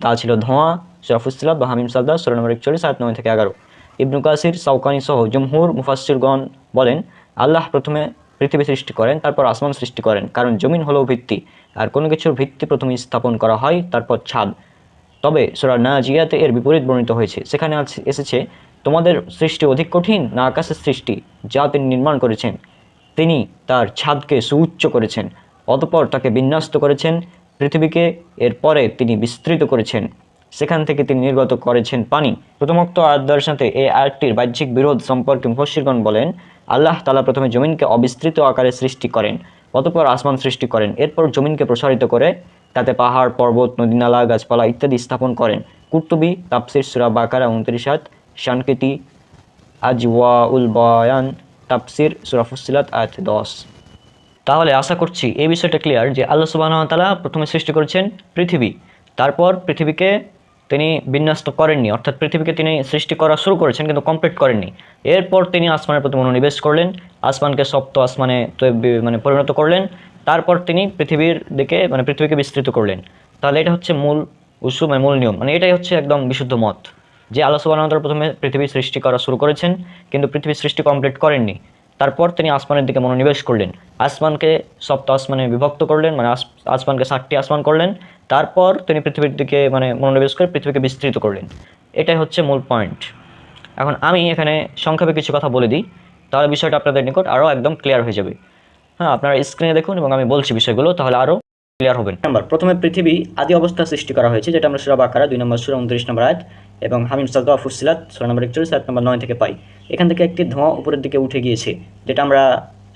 তা ছিল ধোঁয়া শরাফুসলাদ বা হামিম সাদ্দা সুরা নম্বর একচল্লিশ আয়াত নয় থেকে এগারো। ইবনু কাসির, সাউকানি সহ জমহুর মুফাসিরগণ বলেন, আল্লাহ প্রথমে পৃথিবী সৃষ্টি করেন, তারপর আসমান সৃষ্টি করেন। কারণ জমিন হলো ভিত্তি, আর কোনো কিছুর ভিত্তি প্রথমে স্থাপন করা হয়, তারপর ছাদ। তবে সোরা না জিয়াতে এর বিপরীত বর্ণিত হয়েছে। সেখানে এসেছে তোমাদের সৃষ্টি অধিক কঠিন না আকাশের সৃষ্টি যা তিনি নির্মাণ করেছেন? তিনি তার ছাদকে সুউচ্চ করেছেন, অতপর তাকে বিন্যস্ত করেছেন, পৃথিবীকে এরপরে তিনি বিস্তৃত করেছেন। সেখান থেকে তিনি নির্গত করেছেন পানি। প্রথমোক্ত আয়াতদার সাথে এই আয়াতটির বাহ্যিক বিরোধ সম্পর্কে মুফসিরগণ বলেন, আল্লাহ তালা প্রথমে জমিনকে অবিস্তৃত আকারে সৃষ্টি করেন, অতপর আসমান সৃষ্টি করেন, এরপর জমিনকে প্রসারিত করে তাতে পাহাড়, পর্বত নদীনালা গাছপালা ইত্যাদি স্থাপন করেন। কুর্তুবি তাপসির সুরা বাকারা, উনত্রিশ শানকেতি আজওয়া উল বয়ান তাপসির সুরা ফুসিলাত আয়াত দশ। তাহলে আশা করছি এই বিষয়টা ক্লিয়ার যে আল্লাহ সুবাহ তালা প্রথমে সৃষ্টি করেছেন পৃথিবী। তারপর পৃথিবীকে তিনি বিন্যস্ত করেননি, অর্থাৎ পৃথিবীকে তিনি সৃষ্টি করা শুরু করেছেন কিন্তু কমপ্লিট করেননি। এরপর তিনি আসমানের প্রতি মনোনিবেশ করলেন, আসমানকে সপ্ত আসমানে মানে পরিণত করলেন, তারপর তিনি পৃথিবীর দিকে মানে পৃথিবীকে বিস্তৃত করলেন। তাহলে এটা হচ্ছে মূল উসু মানে মূল নিয়ম মানে এটাই হচ্ছে একদম বিশুদ্ধ মত। যে আল্লাহ সুবাহ প্রথমে পৃথিবী সৃষ্টি করা শুরু করেছেন, কিন্তু পৃথিবীর সৃষ্টি কমপ্লিট করেননি। তারপর তিনি আসমানের দিকে মনোনিবেশ করলেন। আসমানকে সপ্ত আসমানে বিভক্ত করলেন মানে আস- আসমানকে ষাটটি আসমান করলেন। তারপর তিনি পৃথিবীর দিকে মানে মনোনিবেশ করে পৃথিবীকে বিস্তৃত করলেন। এটাই হচ্ছে মূল পয়েন্ট। এখন আমি এখানে সংক্ষেপে কিছু কথা বলে দিই, তাহলে বিষয়টা আপনাদের নিকট আরও একদম ক্লিয়ার হয়ে যাবে। হ্যাঁ আপনারা স্ক্রিনে দেখুন এবং আমি বলছি বিষয়গুলো, তাহলে আরও ক্লিয়ার হবেন। নাম্বার, প্রথমে পৃথিবী আদি অবস্থা সৃষ্টি করা হয়েছে, যেটা আমরা সুরা বাকারা দুই নম্বর সুরা উনত্রিশ নম্বর আয়াত এবং হামিম সালদা ফুসিলাত সুরা নম্বর একচল্লিশ আয়াত নম্বর নয় থেকে পাই। এখান থেকে একটি ধোঁয়া উপরের দিকে উঠে গিয়েছে, যেটা আমরা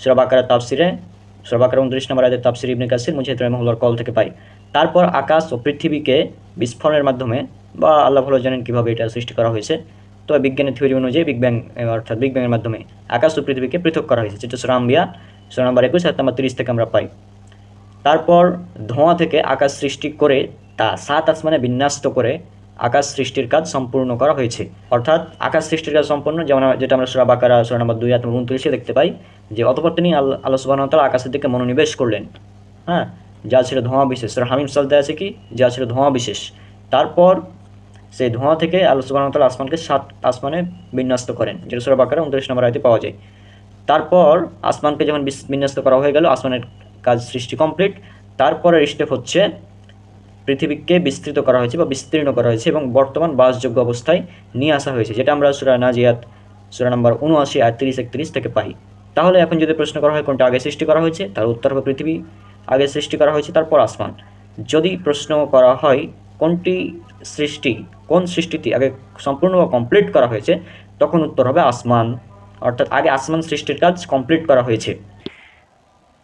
সুরা বাকারা তাফসিরে সুরা বাকারা উনত্রিশ নম্বর আয়াতের তাফসির ইবনে কাসির, মুজাহিদ রহমুল্লার কল থেকে পাই। তারপর আকাশ ও পৃথিবীকে বিস্ফোরণের মাধ্যমে বা আল্লাহ ভালো জানেন কীভাবে এটা সৃষ্টি করা হয়েছে। তবে বিজ্ঞানের থিওরি অনুযায়ী বিগ ব্যাং অর্থাৎ বিগ ব্যাংয়ের মাধ্যমে আকাশ ও পৃথিবীকে পৃথক করা হয়েছে, যেটা সুরা আম্বিয়া, সুরা নম্বর একুশ আয়াত নম্বর তিরিশ থেকে আমরা পাই। তারপর ধোঁয়া থেকে আকাশ সৃষ্টি করে তা সাত আসমানে বিন্যাস্ত করে আকাশ সৃষ্টির কাজ সম্পূর্ণ করা হয়েছে। অর্থাৎ আকাশ সৃষ্টির কাজ সম্পূর্ণ, যেমন যেটা আমরা সুরা বাকারা, সুরা নম্বর দুই আত্ম উনত্রিশে দেখতে পাই, যে অতপর তিনি আল্লাহ আল্লাহ সুবাহতাল আকাশের দিকে মনোনিবেশ করলেন। হ্যাঁ? যা ছিল ধোঁয়া বিশেষ। সুরা হামিম সালতে আছে কি? যা ছিল ধোঁয়া বিশেষ। তারপর সেই ধোঁয়া থেকে আল্লাহ সুবাহতাল আসমানকে সাত আসমানে বিন্যস্ত করেন, যেটা সুরা বাকারা উনত্রিশ নম্বর আয়তে পাওয়া যায়। তারপর আসমানকে যখন বিন্যস্ত করা হয়ে গেল, আসমানের কাজ সৃষ্টি কমপ্লিট তারপরের স্টেপ হচ্ছে পৃথিবীকে বিস্তৃত করা হয়েছে বা বিস্তীর্ণ করা হয়েছে এবং বর্তমান বাসযোগ্য অবস্থায় নিয়ে আসা হয়েছে, যেটা আমরা সুরা নাজিয়াত, সুরা নম্বর উনআশি আর তিরিশ, একত্রিশ থেকে পাই। তাহলে এখন যদি প্রশ্ন করা হয় কোনটা আগে সৃষ্টি করা হয়েছে, তার উত্তর হবে পৃথিবী, আগে সৃষ্টি করা হয়েছে, তারপর আসমান। যদি প্রশ্ন করা হয় কোনটি সৃষ্টি, কোন সৃষ্টিটি আগে সম্পূর্ণ বা কমপ্লিট করা হয়েছে, তখন উত্তর হবে আসমান। অর্থাৎ আগে আসমান সৃষ্টির কাজ কমপ্লিট করা হয়েছে।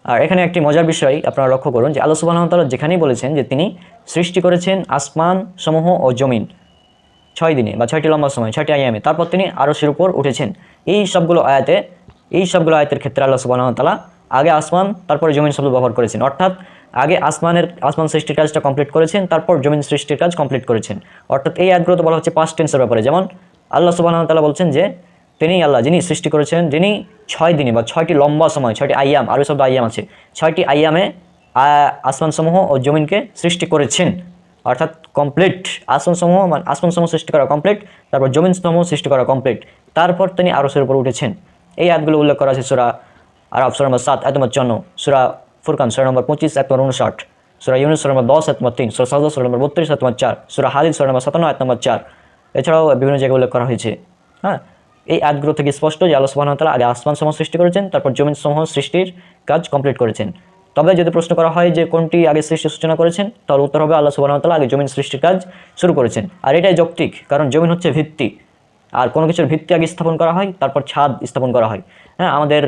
আর এখানে একটি মজার বিষয় আপনারা লক্ষ্য করুন যে আল্লাহ ওয়া যেখানেই বলেছেন যে তিনি সৃষ্টি করেছেন আসমান সমূহ ও জমিন ছয় দিনে বা ছয়টি লম্বা সময়, ছয়টি আয়ামে। তারপর তিনি আরও আরশের উপর উঠেছেন। এই সবগুলো আয়াতে, এই সবগুলো আয়াতের ক্ষেত্রে আল্লাহ তাআলা আগে আসমান, তারপরে জমিন শব্দ ব্যবহার করেছেন। অর্থাৎ আগে আসমানের, আসমান সৃষ্টির কাজটা কমপ্লিট করেছেন, তারপর জমিন সৃষ্টির কাজ কমপ্লিট করেছেন। অর্থাৎ এই আয়াতগুলো তো বলা হচ্ছে পাস্ট টেন্সের ব্যাপারে। যেমন আল্লাহ তাআলা বলছেন যে তিনি আল্লাহ, যিনি সৃষ্টি করেছেন, যিনি ছয় দিনে বা ছয়টি লম্বা সময়, ছয়টি আয়াম আরও শব্দ আয়াম আছে, ছয়টি আয়ামে, আ- আসমানসমূহ ও জমিনকে সৃষ্টি করেছেন। অর্থাৎ কমপ্লিট আসমানসমূহ মানে আসমানসমূহ সৃষ্টি করা কমপ্লিট তারপর জমিনসমূহ সৃষ্টি করা কমপ্লিট তারপর তিনি আরসের উপর উঠেছেন। এই আয়াতগুলো উল্লেখ করা আছে সুরা আরব সুরা নম্বর সাত এত নম্বর চন্ন সুরা ফুরকান, সুরা নম্বর পঁচিশ এক নম্বর উনষাট সুরা ইউনুস, সুরা নম্বর দশ এক নম্বর তিন, সুরা সাজা, সুরা নম্বর বত্রিশ এক নম্বর চার, সুরা হাদিদ, সুরা নম্বর সাতান্ন এক নম্বর চার। এছাড়াও বিভিন্ন জায়গায় উল্লেখ করা হয়েছে। হ্যাঁ? এই আয়াতগুলো থেকে স্পষ্ট যে আল্লাহ ওয়া আগে আসমান সমূহ সৃষ্টি করেছেন, তারপর জমিন সমূহ সৃষ্টির কাজ কমপ্লিট করেছেন। তবে যদি প্রশ্ন করা হয় যে কোনটি আগে সৃষ্টির সূচনা করেছেন তাহলে উত্তর হবে আল্লাহ ওয়া আগে জমিন সৃষ্টির কাজ শুরু করেছেন। আর এটাই যৌক্তিক, কারণ জমিন হচ্ছে ভিত্তি। আর কোনো কিছুর ভিত্তি আগে স্থাপন করা হয়, তারপর ছাদ স্থাপন করা হয়। হ্যাঁ আমাদের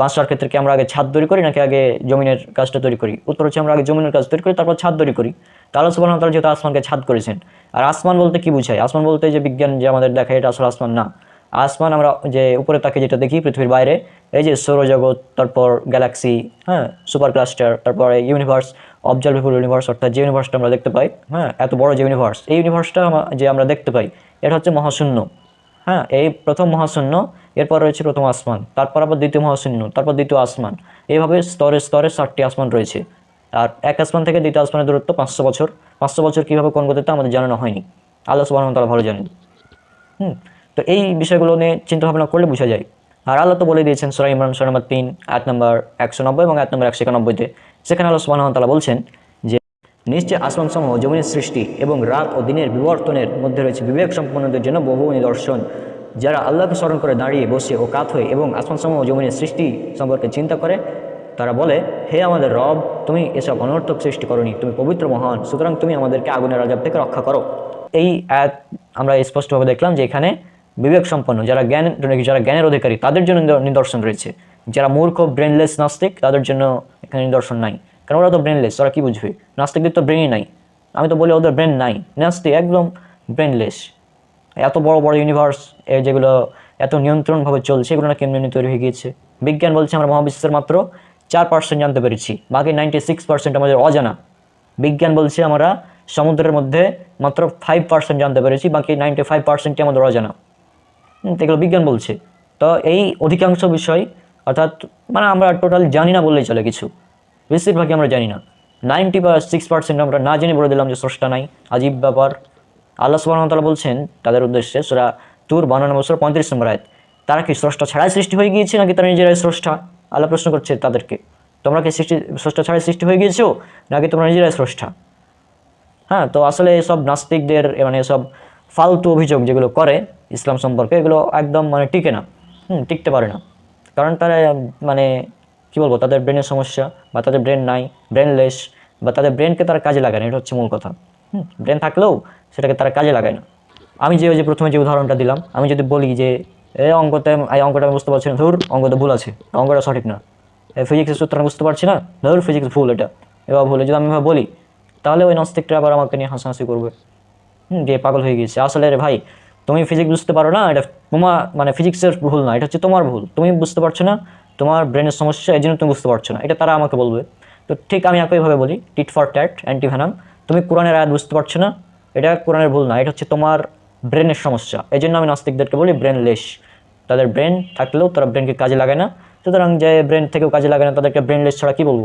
বাসার ক্ষেত্রে কি আমরা আগে ছাদ তৈরি করি, নাকি আগে জমিনের কাজটা তৈরি করি? উত্তর হচ্ছে আমরা আগে জমিনের কাজ তৈরি করি, তারপর ছাদ তৈরি করি। তাহলে সুবহানাহু ওয়া তাআলা যেহেতু আসমানকে ছাদ করেছেন। আর আসমান বলতে কি বুঝায়? আসমান বলতে যে বিজ্ঞান যে আমাদের দেখায়, এটা আসলে আসমান না। আসমান আমরা যে উপরে তাকে যেটা দেখি পৃথিবীর বাইরে, এই যে সৌরজগৎ, তারপর গ্যালাক্সি হ্যাঁ সুপার ক্লাস্টার তারপরে ইউনিভার্স অবজারভেবল ইউনিভার্স অর্থাৎ যে ইউনিভার্সটা আমরা দেখতে পাই হ্যাঁ এত বড় যে ইউনিভার্স এই ইউনিভার্সটা যে আমরা দেখতে পাই, এটা হচ্ছে মহাশূন্য। হ্যাঁ এই প্রথম মহাশূন্য, এরপর রয়েছে প্রথম আসমান, তারপর আবার দ্বিতীয় মহাশূন্য, তারপর দ্বিতীয় আসমান। এইভাবে স্তরে স্তরে ষাটটি আসমান রয়েছে। আর এক আসমান থেকে দ্বিতীয় আসমানের দূরত্ব পাঁচশো বছর। পাঁচশো বছর কীভাবে কোন গতিতে আমাদের জানানো হয়নি। আল্লাহ সুবাহ তারা ভালো জানেন। হুম তো এই বিষয়গুলো নিয়ে চিন্তা ভাবনা করলে বোঝা যায়। আর আল্লাহ তো বলে দিয়েছেন সুরা ইমরান, সুরা নম্বর তিন আট নম্বর একশো নব্বই এবং আট নম্বর একশো একানব্বইতে। সেখানে আল্লাহ সুবাহ তালা বলছেন যে, নিশ্চয় আসমান সমূহ জমিনের সৃষ্টি এবং রাত ও দিনের বিবর্তনের মধ্যে রয়েছে বিবেক সম্পন্নদের জন্য বহু নিদর্শন। যারা আল্লাহকে স্মরণ করে দাঁড়িয়ে বসে ও কাত হয়ে এবং আসমান সমূহ জমিনের সৃষ্টি সম্পর্কে চিন্তা করে, তারা বলে, হে আমাদের রব, তুমি এসব অনর্থক সৃষ্টি করনি, তুমি পবিত্র মহান, সুতরাং তুমি আমাদেরকে আগুনের রাজাব থেকে রক্ষা করো। এই অ্যাড আমরা স্পষ্টভাবে দেখলাম যে এখানে বিবেক সম্পন্ন, যারা জ্ঞান, যারা জ্ঞানের অধিকারী, তাদের জন্য নিদর্শন রয়েছে। যারা মূর্খ ব্রেনলেস নাস্তিক তাদের জন্য এখানে নিদর্শন নাই। কারণ ওরা তো ব্রেনলেস ওরা কী বুঝবে? নাস্তিকদের তো ব্রেনই নাই। আমি তো বলি ওদের ব্রেন নাই। নাস্তিক একদম ব্রেনলেস এত বড় বড় ইউনিভার্স যেগুলো এত নিয়ন্ত্রণভাবে চলছে এগুলো না কেমনি তৈরি হয়ে গিয়েছে। বিজ্ঞান বলছে আমরা মহাবিশ্বের মাত্র চার পার্সেন্ট জানতে পেরেছি, বাকি নাইনটি সিক্স পার্সেন্ট আমাদের অজানা। বিজ্ঞান বলছে আমরা সমুদ্রের মধ্যে মাত্র ফাইভ পার্সেন্ট জানতে পেরেছি, বাকি নাইনটি ফাইভ পার্সেন্টই আমাদের অজানা। এগুলো বিজ্ঞান বলছে। তো এই অধিকাংশ বিষয়, অর্থাৎ মানে আমরা টোটাল জানি না বললেই চলে কিছু। বেশিরভাগই আমরা জানি না। নাইনটি বা সিক্স পার্সেন্ট আমরা না জেনে বলে দিলাম যে স্রষ্টা নাই। আজীব ব্যাপার। আল্লাহ সুবাহতালা বলছেন, তাদের উদ্দেশ্যে সুরা তুর বানানো বছর পঁয়ত্রিশ নম্বর আয়াত, তারা কি স্রষ্টা ছাড়াই সৃষ্টি হয়ে গিয়েছে নাকি তারা নিজেরাই স্রষ্টা? আল্লাহ প্রশ্ন করছে তাদেরকে, তোমরা কি সৃষ্টি, স্রষ্টা ছাড়াই সৃষ্টি হয়ে গিয়েছো নাকি তোমরা নিজেরাই স্রষ্টা? হ্যাঁ তো আসলে এসব নাস্তিকদের মানে এসব ফালতু অভিযোগ যেগুলো করে ইসলাম সম্পর্কে, এগুলো একদম মানে টিকে না। হুম, টিকতে পারে না। কারণ তারা মানে কি বলব, তাদের ব্রেনের সমস্যা বা তাদের ব্রেন নাই ব্রেনলেস বা তাদের ব্রেনকে তারা কাজে লাগায় না, এটা হচ্ছে মূল কথা। হুম ব্রেন থাকলেও সেটাকে তারা কাজে লাগায় না। আমি যে ওই যে প্রথমে যে উদাহরণটা দিলাম, আমি যদি বলি যে এই অঙ্কতে এই অঙ্কটা আমি বুঝতে পারছি না, ধর অঙ্কতে ভুল আছে। অঙ্কটা সঠিক না। এই ফিজিক্সের সূত্র আমি বুঝতে পারছি না, ধর ফিজিক্স ভুল এটা। এবার ভুল যদি আমি বলি, তাহলে ওই নাস্তিকটা আবার আমাকে নিয়ে হাসাহাসি করবে। যে পাগল হয়ে গিয়েছে। আসলে রে ভাই, তুমি ফিজিক্স বুঝতে পারো না, এটা তোমার মানে ফিজিক্সের ভুল না, এটা হচ্ছে তোমার ভুল। তুমি বুঝতে পারছ না, তোমার ব্রেনের সমস্যা এই জন্য তুমি বুঝতে পারছ না। এটা তারা আমাকে বলবে। তো ঠিক আমি একইভাবে বলি tit for tat anti venom তুমি কোরআনের আয়াত বুঝতে পারছ না, এটা কোরআনের ভুল না, এটা হচ্ছে তোমার ব্রেনের সমস্যা। এই জন্য আমি নাস্তিকদেরকে বলি ব্রেনলেস তাদের ব্রেন থাকলেও তারা ব্রেনকে কাজে লাগায় না। সুতরাং যে ব্রেন থেকেও কাজে লাগায় না, তাদেরকে ব্রেনলেস ছাড়া কী বলব?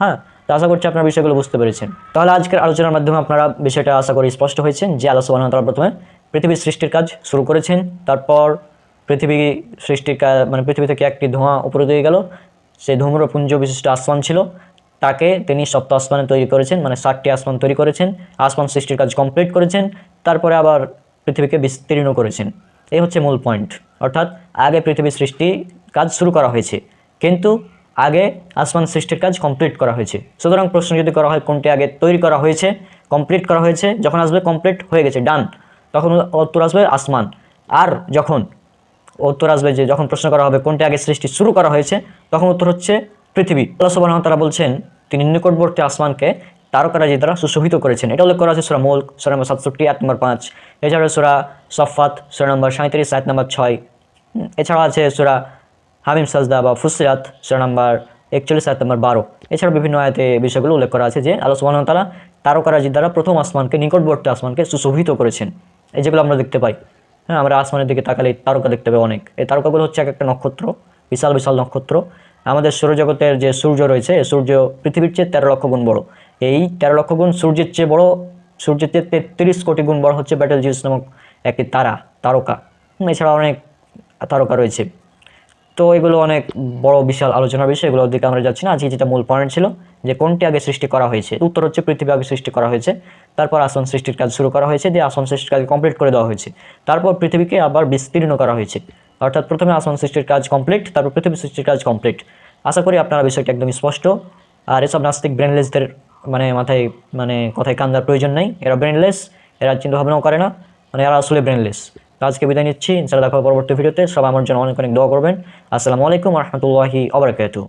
হ্যাঁ তো আশা করছি আপনারা বিষয়গুলো বুঝতে পেরেছেন। তাহলে আজকের আলোচনার মাধ্যমে আপনারা বিষয়টা আশা করি স্পষ্ট হয়েছেন যে আল্লাহ ওয়া তাআলা প্রথমে পৃথিবীর সৃষ্টির কাজ শুরু করেছেন, তারপর পৃথিবী সৃষ্টির কাজ মানে পৃথিবী থেকে একটি ধোঁয়া উপরে দিয়ে গেল, সেই ধূম্রপুঞ্জ বিশিষ্ট আসমান ছিল, তাকে তিনি সপ্ত আসমানে তৈরি করেছেন মানে ষাটটি আসমান তৈরি করেছেন, আসমান সৃষ্টির কাজ কমপ্লিট করেছেন, তারপরে আবার পৃথিবীকে বিস্তীর্ণ করেছেন। এই হচ্ছে মূল পয়েন্ট। অর্থাৎ আগে পৃথিবী সৃষ্টি কাজ শুরু করা হয়েছে, কিন্তু আগে আসমান সৃষ্টির কাজ কমপ্লিট করা হয়েছে। সুতরাং প্রশ্ন যদি করা হয় কোনটি আগে তৈরি করা হয়েছে কমপ্লিট করা হয়েছে, যখন আসবে কমপ্লিট হয়ে গেছে ডান তখন উত্তর আসবে আসমান। আর যখন উত্তর আসবে যে যখন প্রশ্ন করা হবে কোনটি আগে সৃষ্টি শুরু করা হয়েছে, তখন উত্তর হচ্ছে পৃথিবী। আল্লাহ তাআলা বলছেন, তিনি নিকটবর্তী আসমানকে তারকারাজি দ্বারা সুশোভিত করেছেন। এটা উল্লেখ করা আছে সুরা মুল্ক, সুরা নম্বর সাতষট্টি আট নম্বর পাঁচ। এছাড়া সুরা সফাত সুরা নম্বর সাঁত্রিশ সাত নম্বর ছয়। এছাড়া আছে সুরা হামিম সাজদা বা ফুসরাত সুরা নাম্বার একচল্লিশ, সাত নম্বর বারো। এছাড়া বিভিন্ন আয়াতে বিষয়গুলো উল্লেখ করা আছে যে আল্লাহ সুবহানাহু ওয়া তাআলা তারকারাজি দ্বারা প্রথম আসমানকে, নিকটবর্তী আসমানকে সুশোভিত করেছেন। এই যেগুলো আমরা দেখতে পাই। হ্যাঁ আমরা আসমানের দিকে তাকালে তারকা দেখতে পাই অনেক। এই তারকাগুলো হচ্ছে এক একটা নক্ষত্র, বিশাল বিশাল নক্ষত্র। আমাদের সৌরজগতের যে সূর্য রয়েছে সূর্য পৃথিবীর চেয়ে তেরো লক্ষ গুণ বড়। এই তেরো লক্ষ গুণ সূর্যের চেয়ে বড়, সূর্যের চেয়ে তেত্রিশ কোটি গুণ বড় হচ্ছে ব্যাটেল জিউস নামক একটি তারা, তারকা। এছাড়া অনেক তারকা রয়েছে। তো এগুলো অনেক বড় বিশাল আলোচনার বিষয়, এগুলোর দিকে আমরা যাচ্ছি না। আজকে যেটা মূল পয়েন্ট ছিল যে কোনটি আগে সৃষ্টি করা হয়েছে। উত্তর হচ্ছে পৃথিবী আগে সৃষ্টি করা হয়েছে। তারপর আসন সৃষ্টির কাজ শুরু করা হয়েছে, দিয়ে আসন সৃষ্টির কাজ কমপ্লিট করে দেওয়া হয়েছে। তারপর পৃথিবীকে আবার বিস্তীর্ণ করা হয়েছে। অর্থাৎ প্রথমে আসন সৃষ্টির কাজ কমপ্লিট তারপর পৃথিবী সৃষ্টির কাজ কমপ্লিট আশা করি আপনারা বিষয়টা একদম স্পষ্ট। আর এসব নাস্তিক ব্রেনলেসদের মানে মাথায় মানে কথায় কান্দার প্রয়োজন নেই। এরা ব্রেনলেস এরা চিন্তা ভাবনাও করে না। মানে এরা আসলে ব্রেনলেস আজকে বিদায় নিচ্ছি। ইনশাআল্লাহ দেখা পরবর্তী ভিডিওতে। সবাই আমার জন্য অনেক অনেক দোয়া করবেন। আসসালামু আলাইকুম রহমতুল্লাহি আবরাকাতু